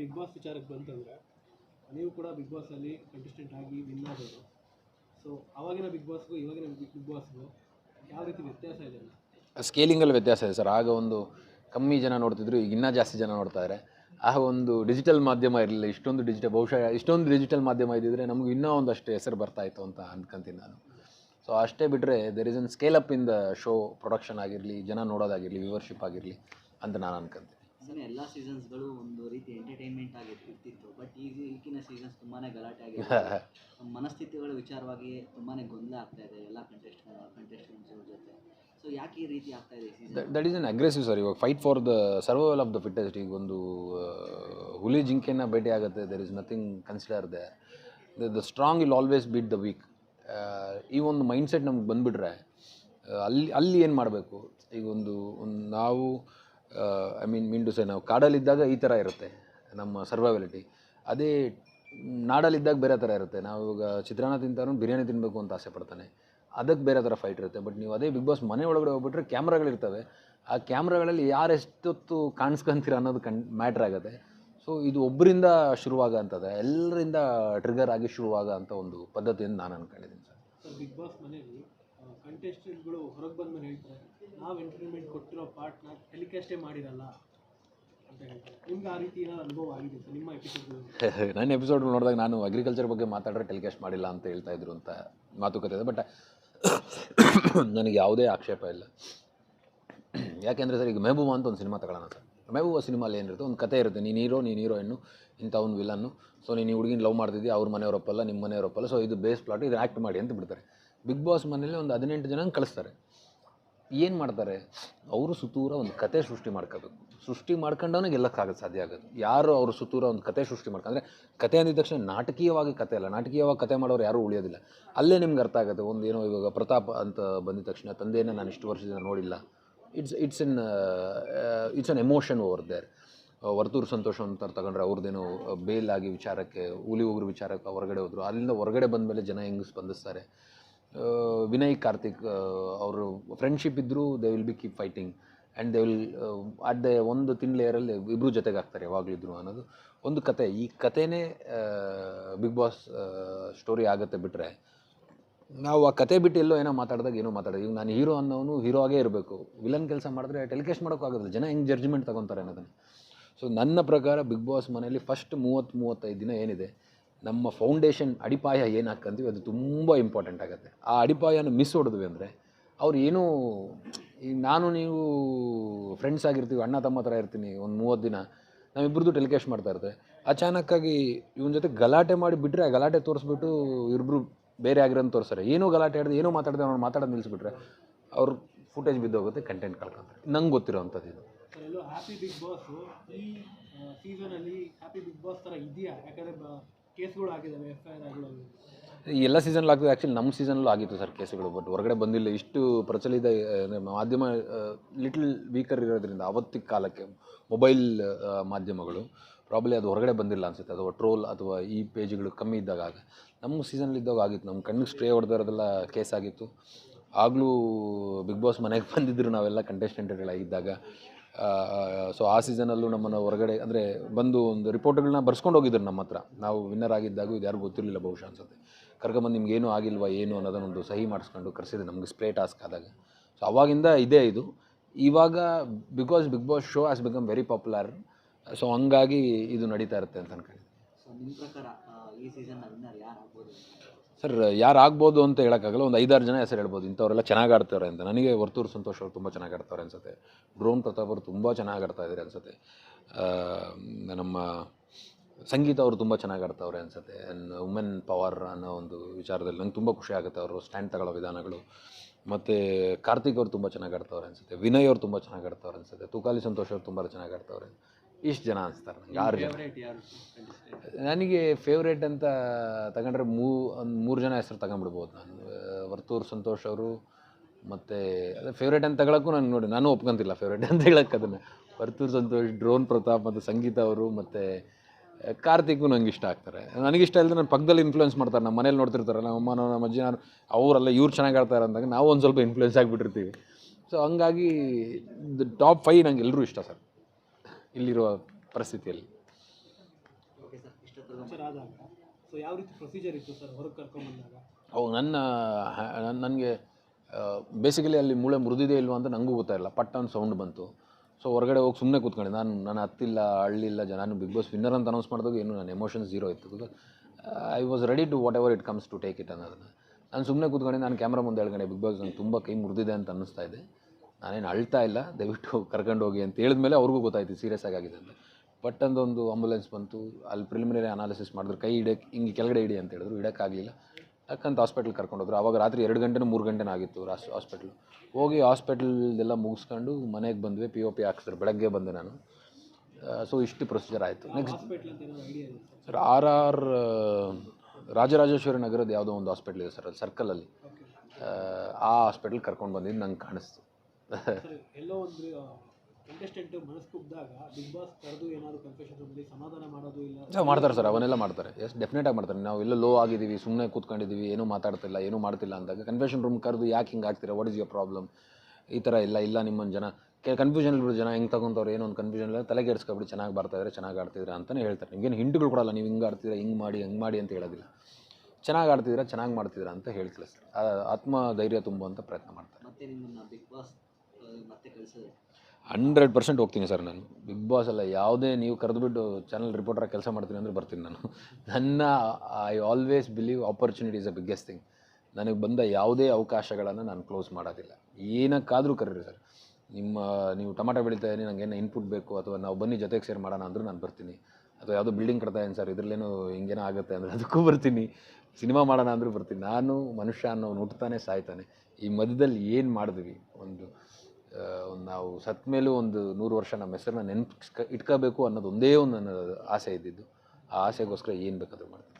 Big boss ವಿಚಾರಕ್ಕೆ ಬಂತಂದರೆ, ನೀವು ಕೂಡ ಬಿಗ್ ಬಾಸಲ್ಲಿ ಕಂಟೆಸ್ಟೆಂಟ್ ಆಗಿ ವಿನ್ ಆದವರು. ಸೊ ಅವಾಗಿನ ಬಿಗ್ ಬಾಸ್ಗೂ ಇವಾಗಿನ ಬಿಗ್ ಬಾಸ್ಗೂ ಯಾವ ರೀತಿ ವ್ಯತ್ಯಾಸ ಇದೆ ಸ್ಕೇಲಿಂಗಲ್ಲಿ ವ್ಯತ್ಯಾಸ ಇದೆ ಸರ್. ಆಗ ಒಂದು ಕಮ್ಮಿ ಜನ ನೋಡ್ತಿದ್ರು ಈಗ ಇನ್ನೂ ಜಾಸ್ತಿ ಜನ ನೋಡ್ತಾ ಇದ್ದಾರೆ ಆಗ ಒಂದು ಡಿಜಿಟಲ್ ಮಾಧ್ಯಮ ಇರಲಿಲ್ಲ, ಇಷ್ಟೊಂದು ಡಿಜಿಟಲ್ ಬಹುಶಃ ಇಷ್ಟೊಂದು ಡಿಜಿಟಲ್ ಮಾಧ್ಯಮ ಇದ್ದಿದ್ರೆ ನಮಗೂ ಇನ್ನೂ ಒಂದಷ್ಟು ಹೆಸರು ಬರ್ತಾ ಇತ್ತು ಅಂತ ಅಂದ್ಕೊಂತೀನಿ ನಾನು. ಸೊ ಅಷ್ಟೇ ಬಿಟ್ಟರೆ there is an scale up in the show production ಆಗಿರಲಿ, ಜನ ನೋಡೋದಾಗಿರಲಿ ವ್ಯೂವರ್ಶಿಪ್ ಆಗಿರಲಿ ಅಂತ ನಾನು ಅನ್ಕೊಂತೀನಿ. ಸುಮ್ಮನೆ ಎಲ್ಲ ಸೀಸನ್ಸ್ಗಳು ಒಂದು ರೀತಿ ಎಂಟರ್ಟೈನ್ಮೆಂಟ್ ಆಗಿ ಇರ್ತಿತ್ತು. ಬಟ್ ಈಗ ಈಗಿನ ಸೀಸನ್ಸ್ ತುಂಬಾನೇ ಗಲಾಟೆ ಆಗಿದೆ ಮನಸ್ಥಿತಿಗಳ ವಿಚಾರವಾಗಿ ತುಂಬಾನೇ ಗೊಂದಲ ಆಗ್ತಾ ಇದೆ ಎಲ್ಲ ಕಂಟೆಸ್ಟ್ ಕಂಟೆಸ್ಟೆಂಟ್ಸ್ ಜೊತೆ. ಸೊ ಯಾಕೆ ಈ ರೀತಿ ಆಗ್ತಾ ಇದೆ that is an aggressive sir ಇವಾಗ fight for the survival of the fittest ಈಗ ಒಂದು ಹುಲಿ ಜಿಂಕೆನ ಭೇಟಿ ಆಗುತ್ತೆ. There is nothing consider the the strong will always beat the weak ಈ ಒಂದು ಮೈಂಡ್ಸೆಟ್ ನಮ್ಗೆ ಬಂದುಬಿಟ್ರೆ ಅಲ್ಲಿ ಅಲ್ಲಿ ಏನು ಮಾಡಬೇಕು? ಈಗ ಒಂದು ಒಂದು ನಾವು ಐ ಮೀನ್ ಮೀನ್ ಟು ಸೆ ನಾವು ಕಾಡಲ್ಲಿದ್ದಾಗ ಈ ಥರ ಇರುತ್ತೆ ನಮ್ಮ ಸರ್ವೈವಲಿಟಿ ಅದೇ ನಾಡಲ್ಲಿದ್ದಾಗ ಬೇರೆ ಥರ ಇರುತ್ತೆ. ನಾವು ಇವಾಗ ಚಿತ್ರಾನ್ನ ತಿಂತಾನು ಬಿರಿಯಾನಿ ತಿನ್ನಬೇಕು ಅಂತ ಆಸೆ ಪಡ್ತಾನೆ. ಅದಕ್ಕೆ ಬೇರೆ ಥರ ಫೈಟ್ ಇರುತ್ತೆ. ಬಟ್ ನೀವು ಅದೇ ಬಿಗ್ ಬಾಸ್ ಮನೆ ಒಳಗಡೆ ಹೋಗ್ಬಿಟ್ರೆ ಕ್ಯಾಮ್ರಾಗಳಿರ್ತವೆ ಆ ಕ್ಯಾಮ್ರಾಗಳಲ್ಲಿ ಯಾರು ಎಷ್ಟೊತ್ತು ಕಾಣಿಸ್ಕೊಂತೀರ ಅನ್ನೋದು ಕಣ್ ಮ್ಯಾಟ್ರ್ ಆಗುತ್ತೆ. ಸೊ ಇದು ಒಬ್ಬರಿಂದ ಶುರುವಾಗ ಎಲ್ಲರಿಂದ ಟ್ರಿಗರ್ ಆಗಿ ಶುರುವಾಗ ಅಂತ ಒಂದು ಪದ್ಧತಿಯನ್ನು ನಾನು ಅನ್ಕೊಂಡಿದ್ದೀನಿ ಸರ್. ಬಿಗ್ ಬಾಸ್ ಮನೆಯಲ್ಲಿ ಕಂಟೆಸ್ಟೆಂಟ್ಗಳು ಹೊರಗೆ ಬಂದ ಮೇಲೆ ಹೇಳ್ತಾರೆ, ನಾವು ಎಂಟರ್ಟೈನ್ಮೆಂಟ್ ಕೊಟ್ಟಿರೋ ಪಾರ್ಟ್ನ ಟೆಲಿಕಾಸ್ಟೇ ಮಾಡಿರಲ್ಲ ನನ್ನ ಎಪಿಸೋಡ್ ನೋಡಿದಾಗ ನಾನು ಅಗ್ರಿಕಲ್ಚರ್ ಬಗ್ಗೆ ಮಾತಾಡ್ರೆ ಟೆಲಿಕಾಸ್ಟ್ ಮಾಡಿಲ್ಲ ಅಂತ ಹೇಳ್ತಾ ಇದ್ರು ಅಂತ ಮಾತುಕತೆ ಇದೆ ಬಟ್ ನನಗೆ ಯಾವುದೇ ಆಕ್ಷೇಪ ಇಲ್ಲ. ಯಾಕೆಂದರೆ ಸರ್, ಈಗ ಮೆಹಬೂಬ ಅಂತ ಒಂದು ಸಿನಿಮಾ ತಗೊಳ್ಳೋಣ ಸರ್. ಮೆಹಬೂಬ ಸಿನಿಮಾಲಿ ಏನಿರುತ್ತೆ, ಒಂದು ಕತೆ ಇರುತ್ತೆ, ನೀನು ಹೀರೋ, ನೀನು ಹೀರೋಯಿನ್ನು, ಇಂಥ ಒಂದು ವಿಲನ್ನು ಸೊ ನೀನು ಹುಡುಗಿನ ಲವ್ ಮಾಡ್ತಿದ್ದಿ, ಅವ್ರ ಮನೆಯವರಪ್ಪಲ್ಲ ನಿಮ್ಮ ಮನೆಯವರಪ್ಪಲ್ಲ ಸೊ ಇದು ಬೇಸ್ ಪ್ಲಾಟ್ ಇದು ಆ್ಯಕ್ಟ್ ಮಾಡಿ ಅಂತ ಬಿಡ್ತಾರೆ. ಬಿಗ್ ಬಾಸ್ ಮನೇಲಿ ಒಂದು ಹದಿನೆಂಟು ಜನ ಕಳಿಸ್ತಾರೆ. ಏನು ಮಾಡ್ತಾರೆ? ಅವರು ಸುತ್ತೂರ ಒಂದು ಕತೆ ಸೃಷ್ಟಿ ಮಾಡ್ಕೋಬೇಕು. ಸೃಷ್ಟಿ ಮಾಡ್ಕೊಂಡವನಿಗೆ ಗೆಲ್ಲಕ್ಕಾಗತ್ತೆ ಸಾಧ್ಯ ಆಗೋದು. ಯಾರು ಅವರು ಸುತ್ತೂರ ಒಂದು ಕತೆ ಸೃಷ್ಟಿ ಮಾಡ್ಕೊಂಡ್ರೆ, ಕತೆ ಅಂದಿದ ತಕ್ಷಣ ನಾಟಕೀಯವಾಗಿ ಕತೆ ಅಲ್ಲ, ನಾಟಕೀಯವಾಗಿ ಕತೆ ಮಾಡೋರು ಯಾರೂ ಉಳಿಯೋದಿಲ್ಲ. ಅಲ್ಲೇ ನಿಮ್ಗೆ ಅರ್ಥ ಆಗುತ್ತೆ ಒಂದು ಏನೋ ಇವಾಗ ಪ್ರತಾಪ್ ಅಂತ ಬಂದಿದ ತಕ್ಷಣ, ತಂದೆಯನ್ನು ನಾನು ಇಷ್ಟು ವರ್ಷದಿಂದ ನೋಡಿಲ್ಲ. It's it's in it's an emotion over there Varthur Santhosh ಅಂತ ತಗೊಂಡ್ರೆ ಅವ್ರದ್ದೇನೋ ಬೇಲ್ ಆಗಿ ವಿಚಾರಕ್ಕೆ, ಹುಲಿ ಉಗುರು ವಿಚಾರಕ್ಕೆ ಹೊರಗಡೆ ಹೋದರು. ಅಲ್ಲಿಂದ ಹೊರಗಡೆ ಬಂದ ಮೇಲೆ ಜನ ಹೆಂಗೆ ಸ್ಪಂದಿಸ್ತಾರೆ? ವಿನಯ್ ಕಾರ್ತಿಕ್ ಅವರು ಫ್ರೆಂಡ್ಶಿಪ್ ಇದ್ದರೂ they will be keep fighting and they will at the ಒಂದು ತಿನ್ ಲೇಯರಲ್ಲಿ ಇಬ್ಬರು ಜೊತೆಗೆ ಆಗ್ತಾರೆ ಯಾವಾಗಲಿದ್ರು ಅನ್ನೋದು. ಒಂದು ಕತೆ, ಈ ಕತೆನೇ ಬಿಗ್ ಬಾಸ್ ಸ್ಟೋರಿ ಆಗುತ್ತೆ ಬಿಟ್ಟರೆ ನಾವು ಆ ಕತೆ ಬಿಟ್ಟು ಎಲ್ಲೋ ಏನೋ ಮಾತಾಡಿದಾಗ ಏನೋ ಮಾತಾಡೋದು. ಈಗ ನಾನು ಹೀರೋ ಅನ್ನೋನು ಹೀರೋ ಆಗೇ ಇರಬೇಕು. ವಿಲನ್ ಕೆಲಸ ಮಾಡಿದ್ರೆ ಟೆಲಿಕಾಸ್ಟ್ ಮಾಡೋಕ್ಕಾಗೋದಿಲ್ಲ ಜನ ಹೆಂಗೆ ಜಡ್ಜ್ಮೆಂಟ್ ತೊಗೊತಾರೆ ಅನ್ನೋದನ್ನು. ಸೊ ನನ್ನ ಪ್ರಕಾರ ಬಿಗ್ ಬಾಸ್ ಮನೆಯಲ್ಲಿ ಫಸ್ಟ್ ಮೂವತ್ತು ಮೂವತ್ತೈದು ದಿನ ಏನಿದೆ ನಮ್ಮ ಫೌಂಡೇಶನ್ ಅಡಿಪಾಯ ಏನು ಹಾಕ್ಕಂತೀವಿ ಅದು ತುಂಬ ಇಂಪಾರ್ಟೆಂಟ್ ಆಗುತ್ತೆ. ಆ ಅಡಿಪಾಯನ ಮಿಸ್ ಹೊಡೆದ್ವಿ ಅಂದರೆ ಅವ್ರು ಏನೂ ಈಗ ನಾನು ನೀವು ಫ್ರೆಂಡ್ಸ್ ಆಗಿರ್ತೀವಿ, ಅಣ್ಣ ತಮ್ಮ ಹತ್ರ ಇರ್ತೀನಿ ಒಂದು ಮೂವತ್ತು ದಿನ ನಾವಿಬ್ಬರದ್ದು ಟೆಲಿಕಾಸ್ಟ್ ಮಾಡ್ತಾ ಇರ್ತಾರೆ ಅಚಾನಕ್ಕಾಗಿ ಇವನ ಜೊತೆ ಗಲಾಟೆ ಮಾಡಿ ಬಿಟ್ಟರೆ ಆ ಗಲಾಟೆ ತೋರಿಸ್ಬಿಟ್ಟು ಇಬ್ಬರು ಬೇರೆ ಆಗಿರೋದು ತೋರಿಸ್ತಾರೆ. ಏನೋ ಗಲಾಟೆ ಆಡಿದೆ, ಏನೋ ಮಾತಾಡಿದೆ ಅವ್ನು ಮಾತಾಡೋದು ನಿಲ್ಲಿಸ್ಬಿಟ್ರೆ ಅವ್ರ ಫುಟೇಜ್ ಬಿದ್ದೋಗುತ್ತೆ ಕಂಟೆಂಟ್ ಕಳ್ಕೊಂತಾರೆ. ನಂಗೆ ಗೊತ್ತಿರೋ ಅಂಥದ್ದು ಇದು ಹ್ಯಾಪಿ ಬಿಗ್ ಬಾಸ್ ಈ ಸೀಸನಲ್ಲಿ ಹ್ಯಾಪಿ ಬಿಗ್ ಬಾಸ್ ಥರ ಇದೆಯಾ? ಯಾಕಂದರೆ ಕೇಸ್ಗಳು ಆಗಿದ್ದಾವೆ ಎಫ್ ಐ ಎಲ್ಲ ಸೀಸನ್ ಆಗ್ತದೆ. ಆ್ಯಕ್ಚುಲಿ ನಮ್ಮ ಸೀಸನ್ಲ್ಲೂ ಆಗಿತ್ತು ಸರ್ ಕೇಸುಗಳು ಬಟ್ ಹೊರಗಡೆ ಬಂದಿಲ್ಲ. ಇಷ್ಟು ಪ್ರಚಲಿತ ಮಾಧ್ಯಮ ಲಿಟ್ಲ್ ವೀಕರ್ ಇರೋದ್ರಿಂದ ಅವತ್ತಿನ ಕಾಲಕ್ಕೆ ಮೊಬೈಲ್ ಮಾಧ್ಯಮಗಳು ಪ್ರಾಬ್ಲಿ ಅದು ಹೊರಗಡೆ ಬಂದಿಲ್ಲ ಅನಿಸುತ್ತೆ. ಅಥವಾ ಟ್ರೋಲ್ ಅಥವಾ ಈ ಪೇಜ್ಗಳು ಕಮ್ಮಿ ಇದ್ದಾಗ ಆಗ. ನಮ್ಮ ಸೀಸನಲ್ಲಿ ಇದ್ದಾಗ ಆಗಿತ್ತು. ನಮ್ಮ ಕಣ್ಣಿಗೆ ಸ್ಟ್ರೇ ಹೊಡೆದಿರೋದೆಲ್ಲ ಕೇಸ್ ಆಗಿತ್ತು. ಆಗಲೂ ಬಿಗ್ ಬಾಸ್ ಮನೆಗೆ ಬಂದಿದ್ದರು ನಾವೆಲ್ಲ ಕಂಟೆಸ್ಟೆಂಟ್ಗಳಾಗಿದ್ದಾಗ ಸೊ ಆ ಸೀಸನಲ್ಲೂ ನಮ್ಮನ್ನು ಹೊರಗಡೆ ಅಂದರೆ ಬಂದು ಒಂದು ರಿಪೋರ್ಟ್ಗಳನ್ನ ಬರ್ಸ್ಕೊಂಡು ಹೋಗಿದ್ರು ನಮ್ಮ ಹತ್ರ. ನಾವು ವಿನ್ನರ್ ಆಗಿದ್ದಾಗ ಇದು ಯಾರಿಗೂ ಗೊತ್ತಿರಲಿಲ್ಲ ಬಹುಶಃ ಅನ್ಸುತ್ತೆ. ಕರ್ಕೊಂಬಂದು ನಿಮ್ಗೆ ಏನೂ ಆಗಿಲ್ವಾ, ಏನು ಅನ್ನೋದನ್ನೊಂದು ಸಹಿ ಮಾಡಿಸ್ಕೊಂಡು ಕರೆಸಿದೆ ನಮಗೆ ಸ್ಪ್ರೇ ಟಾಸ್ಕ್ ಆದಾಗ. ಸೊ ಅವಾಗಿಂದ ಇದೇ ಇದು. ಇವಾಗ because Bigg Boss show as become very popular so ಹಂಗಾಗಿ ಇದು ನಡೀತಾ ಇರುತ್ತೆ ಅಂತ ಅನ್ಕೊಂಡಿದ್ದೀನಿ. ಸರ್, ಯಾರು ಆಗ್ಬೋದು ಅಂತ ಹೇಳೋಕ್ಕಾಗಲ್ಲ, ಒಂದು ಐದಾರು ಜನ ಹೆಸರು ಹೇಳ್ಬೋದು. ಇಂಥವರೆಲ್ಲ ಚೆನ್ನಾಗಿ ಆಡ್ತಾರೆ ಅಂತ. ನನಗೆ ವರ್ತೂರು ಸಂತೋಷ್ ಅವರು ತುಂಬ ಚೆನ್ನಾಗಿ ಆಡ್ತಾರೆ ಅನಿಸುತ್ತೆ. ಡ್ರೋನ್ ಪ್ರತಾಪ್ ಅವರು ತುಂಬ ಚೆನ್ನಾಗಿ ಆಡ್ತಾ ಇದ್ದಾರೆ ಅನ್ಸುತ್ತೆ. ನಮ್ಮ ಸಂಗೀತ ಅವರು ತುಂಬ ಚೆನ್ನಾಗಿ ಆಡ್ತಾವ್ರೆ ಅನ್ಸುತ್ತೆ. ವುಮೆನ್ ಪವರ್ ಅನ್ನೋ ಒಂದು ವಿಚಾರದಲ್ಲಿ ನಂಗೆ ತುಂಬ ಖುಷಿ ಆಗುತ್ತೆ ಅವರು ಸ್ಟ್ಯಾಂಡ್ ತಗೊಳ್ಳೋ ವಿಧಾನಗಳು. ಮತ್ತು ಕಾರ್ತಿಕ್ ಅವರು ತುಂಬ ಚೆನ್ನಾಗಿ ಆಡ್ತಾವ್ರೆ ಅನಿಸುತ್ತೆ. ವಿನಯ್ ಅವರು ತುಂಬ ಚೆನ್ನಾಗಿ ಆಡ್ತಾವ್ರೆ ಅನ್ಸುತ್ತೆ. ತುಕಾಲಿ ಸಂತೋಷ್ ಅವರು ತುಂಬ ಚೆನ್ನಾಗಿ ಆಡ್ತಾವ್ರೆ. ಇಷ್ಟು ಜನ ಅನಿಸ್ತಾರೆ ನನಗೆ ಆರು ಜನ. ಯಾರು ನನಗೆ ಫೇವ್ರೇಟ್ ಅಂತ ತಗೊಂಡ್ರೆ ಮೂ ಒಂದು ಮೂರು ಜನ ಹೆಸರು ತಗೊಂಡ್ಬಿಡ್ಬೋದು ನಾನು. ವರ್ತೂರು ಸಂತೋಷ್ ಅವರು ಮತ್ತು ಅದೇ ಫೇವ್ರೇಟ್ ಅಂತ ತಗೊಳಕ್ಕೂ ನಾನು ನೋಡಿ ನಾನು ಒಪ್ಕೊಂತಿಲ್ಲ ಫೇವ್ರೇಟ್ ಅಂತ ಹೇಳಕ್ಕೆ ಅದನ್ನು. ವರ್ತೂರು ಸಂತೋಷ್ ಡ್ರೋನ್ ಪ್ರತಾಪ್ ಮತ್ತು ಸಂಗೀತ ಅವರು ಮತ್ತು ಕಾರ್ತಿಕ್ಗೂ ನಂಗೆ ಇಷ್ಟ ಆಗ್ತಾರೆ. ನನಗಿಷ್ಟ ಇಲ್ಲದೆ ನನ್ನ ಪಕ್ಕದಲ್ಲಿ ಇನ್ಫ್ಲೂಯೆನ್ಸ್ ಮಾಡ್ತಾರೆ ನಮ್ಮ ಮನೇಲಿ ನೋಡ್ತಿರ್ತಾರೆ ನಮ್ಮ ಅಮ್ಮ ನಮ್ಮ ಅಜ್ಜಿ ನಾನು ಅವರೆಲ್ಲ ಇವ್ರು ಚೆನ್ನಾಗಿ ಆಡ್ತಾರೆ ಅಂದಾಗ ನಾವು ಒಂದು ಸ್ವಲ್ಪ ಇನ್ಫ್ಲೂಯೆನ್ಸ್ ಆಗಿಬಿಟ್ಟಿರ್ತೀವಿ. ಸೊ ಹಂಗಾಗಿ ಟಾಪ್ ಫೈ ನಂಗೆ ಎಲ್ಲರೂ ಇಷ್ಟ ಸರ್. ಇಲ್ಲಿರುವ ಪರಿಸ್ಥಿತಿಯಲ್ಲಿ. ಅವು ನನ್ನ ನನಗೆ ಬೇಸಿಕಲಿ ಅಲ್ಲಿ ಮೂಳೆ ಮುರಿದಿದೆ ಇಲ್ವಾ ಅಂತ ನನಗೂ ಗೊತ್ತಾಯಿಲ್ಲ ಪಟ್ಟ ಒಂದು ಸೌಂಡ್ ಬಂತು. ಸೊ ಹೊರಗಡೆ ಹೋಗಿ ಸುಮ್ಮನೆ ಕೂತ್ಕೊಂಡೆ. ನಾನು ನಾನು ಹತ್ತಿಲ್ಲ ಅಳ್ಳಿಲ್ಲ ಜನ ನಾನು ಬಿಗ್ ಬಾಸ್ ವಿನ್ನರ್ ಅಂತ ಅನೌನ್ಸ್ ಮಾಡಿದಾಗ ಏನು ನನ್ನ ಎಮೋಷನ್ಸ್ ಜೀರೋ ಇತ್ತು. I was ready to whatever it comes to take it ಅನ್ನೋದನ್ನು. ನಾನು ಸುಮ್ಮನೆ ಕೂತ್ಕೊಂಡೆ. ನಾನು ಕ್ಯಾಮ್ರಾ ಮುಂದೆ ಹೇಳ್ಕೊಂಡೆ ಬಿಗ್ ಬಾಸ್ ನಂಗೆ ತುಂಬ ಕೈ ಮುರಿದಿದೆ ಅಂತ ಅನ್ನಿಸ್ತಾ ಇದೆ. ನಾನೇನು ಅಳ್ತಾ ಇಲ್ಲ ದಯವಿಟ್ಟು ಕರ್ಕೊಂಡು ಹೋಗಿ ಅಂತ ಹೇಳಿದ್ಮೇಲೆ ಅವ್ರಿಗೂ ಗೊತ್ತಾಯ್ತು ಸೀರಿಯಸ್ ಆಗಿದೆ ಅಂತ. ಬಟ್ ಅಂದೊಂದು ಆಂಬುಲೆನ್ಸ್ ಬಂತು ಅಲ್ಲಿ ಪ್ರಿಲಿಮಿನರಿ ಅನಾಲಿಸಿಸ್ ಮಾಡಿದ್ರು ಕೈ ಇಡಕ್ಕೆ ಹಿಂಗೆ ಕೆಳಗಡೆ ಇಡಿ ಅಂತ ಹೇಳಿದ್ರು ಇಡೋಕ್ಕಾಗಲಿಲ್ಲ ಯಾಕಂತ ಹಾಸ್ಪಿಟ್ಲ್ ಕರ್ಕೊಂಡೋದ್ರು ಆವಾಗ ರಾತ್ರಿ ಎರಡು ಗಂಟೆನೂ ಮೂರು ಗಂಟೆನೂ ಆಗಿತ್ತು ರಾಸ್ ಹಾಸ್ಪಿಟ್ಲು ಹೋಗಿ ಹಾಸ್ಪಿಟಲ್ದೆಲ್ಲ ಮುಗಿಸ್ಕೊಂಡು ಮನೆಗೆ ಬಂದ್ವಿ ಪಿ ಒ ಪಿ ಹಾಕ್ಸಿದ್ರು ಬೆಳಗ್ಗೆ ಬಂದೆ ನಾನು. ಸೊ ಇಷ್ಟು ಪ್ರೊಸೀಜರ್ ಆಯಿತು. Next sir R R Rajarajeshwari ನಗರದ ಯಾವುದೋ ಒಂದು ಹಾಸ್ಪಿಟ್ಲ್ ಇದೆ ಸರ್ ಅಲ್ಲಿ ಸರ್ಕಲಲ್ಲಿ ಆ ಹಾಸ್ಪಿಟ್ಲ್ ಕರ್ಕೊಂಡು ಬಂದಿದ್ದು ನಂಗೆ ಕಾಣಿಸ್ತು. ಎಲ್ಲೋ ಒಂದು ಕಂಟೆಸ್ಟೆಂಟ್ ಮನಸ್ಸು ಕುಗ್ದಾಗ ಬಿಗ್ ಬಾಸ್ ಕರೆದು ಏನಾದ್ರು ಕನ್ಫೆಷನ್ ರೂಮಲ್ಲಿ ಸಮಾಧಾನ ಮಾಡೋದು ಇಲ್ಲ? ಮಾಡ್ತಾರೆ ಸರ್ ಅವನ್ನೆಲ್ಲ ಮಾಡ್ತಾರೆ. ಎಸ್ ಡೆಫಿನೆಟಾಗಿ ಮಾಡ್ತಾರೆ. ನಾವು ಎಲ್ಲ ಲೋ ಆಗಿದ್ದೀವಿ ಸುಮ್ಮನೆ ಕೂತ್ಕೊಂಡಿದ್ದೀವಿ ಏನೂ ಮಾತಾಡ್ತಿಲ್ಲ ಏನೂ ಮಾಡ್ತಿಲ್ಲ ಅಂದಾಗ ಕನ್ಫೆಷನ್ ರೂಮ್ ಕರೆದು ಯಾಕೆ ಹಿಂಗೆ ಆಗ್ತೀರಾ ವಾಟ್ ಇಸ್ ಯೋರ್ ಪ್ರಾಬ್ಲಮ್ ಈ ಥರ ಇಲ್ಲ ಇಲ್ಲ ನಿಮ್ಮನ್ನು ಜನ. ಕನ್ಫ್ಯೂಷನ್ ಬಿಡು ಜನ ಹೆಂಗೆ ತಗೊಂತವ್ರು ಏನೋ ಒಂದು ಕನ್ಫ್ಯೂಷನ್ ಇಲ್ಲ ತಲೆಗೆ ಎಡ್ಸ್ಕೊಬಿಡಿ ಚೆನ್ನಾಗಿ ಬರ್ತಾಯಿದ್ರೆ ಚೆನ್ನಾಗಿ ಆಡ್ತಿದ್ರೆ ಅಂತಲೇ ಹೇಳ್ತಾರೆ. ನಿಮಗೇನು ಹಿಂಟುಗಳು ಕೊಡಲ್ಲ ನೀವು ಹಿಂಗೆ ಆಡ್ತೀರಾ ಹಿಂಗೆ ಮಾಡಿ ಹಂಗೆ ಮಾಡಿ ಅಂತ ಹೇಳೋದಿಲ್ಲ. ಚೆನ್ನಾಗಿ ಆಡ್ತಿದ್ದೀರಾ ಚೆನ್ನಾಗಿ ಮಾಡ್ತಿದ್ದೀರಾ ಅಂತ ಹೇಳ್ತಿಲ್ಲ ಸರ್. ಆತ್ಮ ಧೈರ್ಯ ತುಂಬುವಂಥ ಪ್ರಯತ್ನ ಮಾಡ್ತಾರೆ. ಮತ್ತೆ ಹಂಡ್ರೆಡ್ ಪರ್ಸೆಂಟ್ ಹೋಗ್ತೀನಿ ಸರ್ ನಾನು. ಬಿಗ್ ಬಾಸ್ ಅಲ್ಲ, ಯಾವುದೇ ನೀವು ಕರೆದುಬಿಟ್ಟು ಚಾನಲ್ ರಿಪೋರ್ಟರ್ ಕೆಲಸ ಮಾಡ್ತೀನಿ ಅಂದರೆ ಬರ್ತೀನಿ ನಾನು. ನನ್ನ I always believe opportunity is a biggest thing ನನಗೆ ಬಂದ ಯಾವುದೇ ಅವಕಾಶಗಳನ್ನು ನಾನು ಕ್ಲೋಸ್ ಮಾಡೋದಿಲ್ಲ. ಏನಕ್ಕಾದರೂ ಕರೀರಿ ಸರ್. ನಿಮ್ಮ, ನೀವು ಟೊಮಾಟೊ ಬೆಳೀತಾ ಇದ್ದೀನಿ ನನಗೆ ಏನೋ ಇನ್ಪುಟ್ ಬೇಕು ಅಥವಾ ನಾವು ಬನ್ನಿ ಜೊತೆಗೆ ಸೇರ್ ಮಾಡೋಣ ಅಂದರೂ ನಾನು ಬರ್ತೀನಿ. ಅಥವಾ ಯಾವುದೋ ಬಿಲ್ಡಿಂಗ್ ಕಟ್ತಾ ಇದ್ದೀನಿ ಸರ್, ಇದರಲ್ಲೇನು ಹಿಂಗೇನೋ ಆಗುತ್ತೆ ಅಂದರೆ ಅದಕ್ಕೂ ಬರ್ತೀನಿ. ಸಿನಿಮಾ ಮಾಡೋಣ ಅಂದರೂ ಬರ್ತೀನಿ. ನಾನು ಮನುಷ್ಯ ಅನ್ನೋನು ಹುಟ್ಟುತ್ತಾನೆ, ಸಾಯ್ತಾನೆ. ಈ ಮಧ್ಯದಲ್ಲಿ ಏನು ಮಾಡಿದ್ವಿ? ಒಂದು ನಾವು ಸತ್ ಮೇಲೂ ಒಂದು ನೂರು ವರ್ಷ ನಮ್ಮ ಹೆಸರನ್ನ ನೆನ್ಪಿಸ್ಕ, ಇಟ್ಕೋಬೇಕು ಅನ್ನೋದು ಒಂದೇ ಒಂದು ನನ್ನ ಆಸೆ ಇದ್ದಿದ್ದು. ಆ ಆಸೆಗೋಸ್ಕರ ಏನು ಬೇಕಾದರೂ ಮಾಡ್ತೀನಿ.